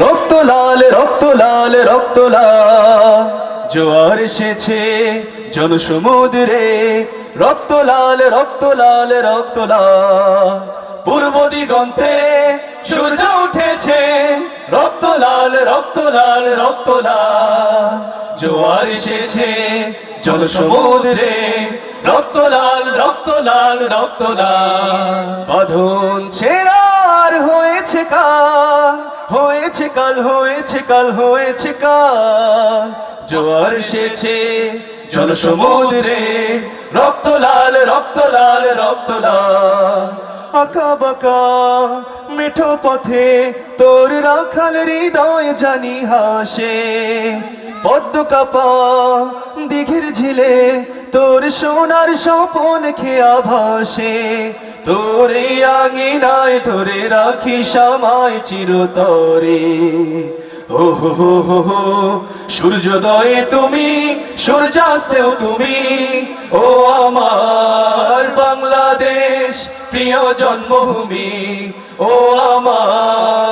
রক্ত লাল রক্ত লাল রক্ত লাল। জোয়ার এসেছে জনসমুদ্রে। রক্ত লাল রক্ত লাল রক্ত লাল। পূর্ব দিগন্তে সূর্য উঠেছে। রক্ত লাল রক্ত লাল রক্ত লাল। জোয়ার এসেছে জনসমুদ্রে। রক্ত লাল রক্ত লাল রক্ত লাল। বাঁধন কাল হয়েছে কাল হয়েছে কাল হয়েছে কাল। জোয়ার এসেছে জনসমুদ্রে, রক্ত লাল রক্ত লাল রক্ত লাল। আঁকা বাঁকা মেঠো পথে তোর রাখাল হৃদয় জানি হাসে। পদ্ম কাপা দিঘির ঝিলে তোর সোনার স্বপন খেয়া ভাসে। তোরে আঙিনায় ধরে রাখি সামায় চিরতরে। ও হো হো, সূর্যোদয়ে তুমি, সূর্যাস্তেও তুমি। ও আমার বাংলাদেশ, প্রিয় জন্মভূমি, ও আমার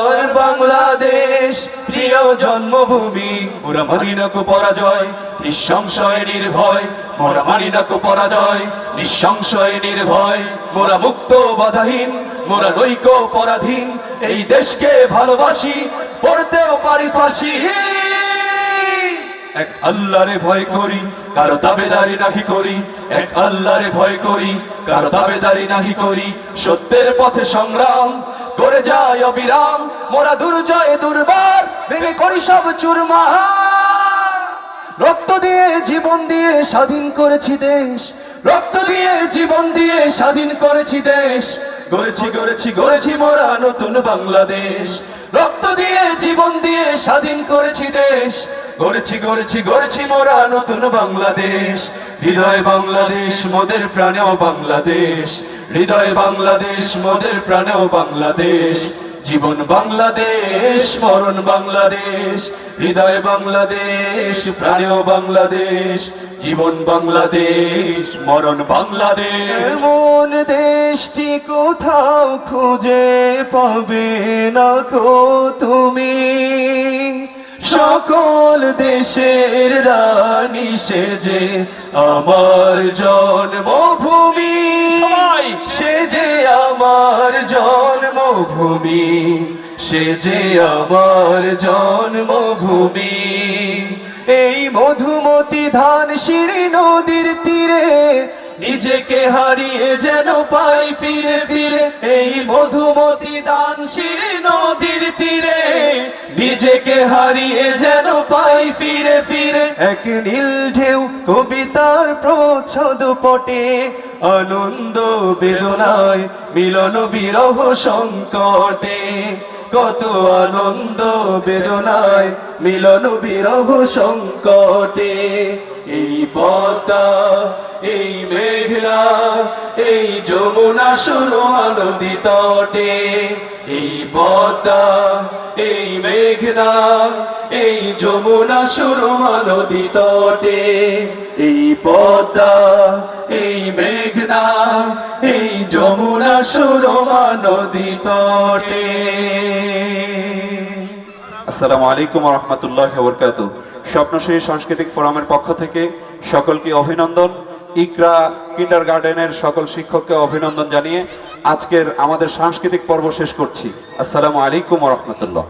জন্মভূমি মোরা মানি পরাজয় নিঃসংশয় নির্ভয় মোরা মানি পরাজয় নিঃসংশয় নির্ভয়, মোরা মুক্ত বাধাহীন, মোরা নৈক পরাধীন, এই দেশকে ভালোবাসি, পড়তেও পারি ফাঁসি। এক আল্লাহরে ভয় করি, কারও দাবেদারি নাহি করি, এক আল্লাহরে ভয় করি, কারও দাবেদারি নাহি করি, সত্যের পথে সংগ্রাম করে যায় অবিরাম, মোরা দুর্জয় দুর্বার, ভেঙে করি সব চুরমা রক্ত দিয়ে জীবন দিয়ে স্বাধীন করেছি দেশ, রক্ত দিয়ে জীবন দিয়ে স্বাধীন করেছি দেশ। গড়েছি গড়েছি গড়েছি মোরা নতুন বাংলাদেশ। রক্ত দিয়ে জীবন দিয়ে স্বাধীন করেছি দেশ। গড়েছি গড়েছি গড়েছি মোরা নতুন বাংলাদেশ। হৃদয় বাংলাদেশ, মোদের প্রাণেও বাংলাদেশ। হৃদয় বাংলাদেশ, মোদের প্রাণেও বাংলাদেশ। জীবন বাংলাদেশ, মরণ বাংলাদেশ। হৃদয় বাংলাদেশ, প্রাণেও বাংলাদেশ। জীবন বাংলাদেশ, মরণ বাংলাদেশ। এমন দেশটি কোথাও খুঁজে পাবে না কো তুমি। সকল দেশের রানী সেজে আমার জন্মভূমি। সে যে আমার জন্মভূমি। সে যে আমার জন্মভূমি। এই মধুমতি ধান সিঁড়ি নদীর তীরে নিজেকে হারিয়ে যেন পাই ফিরে ফিরে। এই মধুমতি দান সিঁড়ি নদীর তীরে নিজেকে হারিয়ে যেন পাই ফিরে ফিরে। এক নীল ঢেউ কবিতার প্রচ্ছদ পটে, আনন্দ বেদনায় মিলন বিরহ সংকটে। কত আনন্দ বেদনায় মিলন বিরহ সংকটে। এই পদ্মা, এই মেঘনা এই যমুনা সুরমা নদী তটে এই পদ্মা, এই মেঘনা, এই যমুনা সুরমা নদী তটে এই পদ্মা, এই মেঘনা, এই যমুনা সুরমা নদী তটে আসসালামু আলাইকুম রহমতুল্লাহ বরকাত স্বপ্নশ্রী সাংস্কৃতিক ফোরামের পক্ষ থেকে সকলকে অভিনন্দন। ইকরা কিন্ডার গার্ডেনের সকল শিক্ষককে অভিনন্দন জানিয়ে আজকের আমাদের সাংস্কৃতিক পর্ব শেষ করছি। আসসালামু আলাইকুম রহমতুল্লাহ।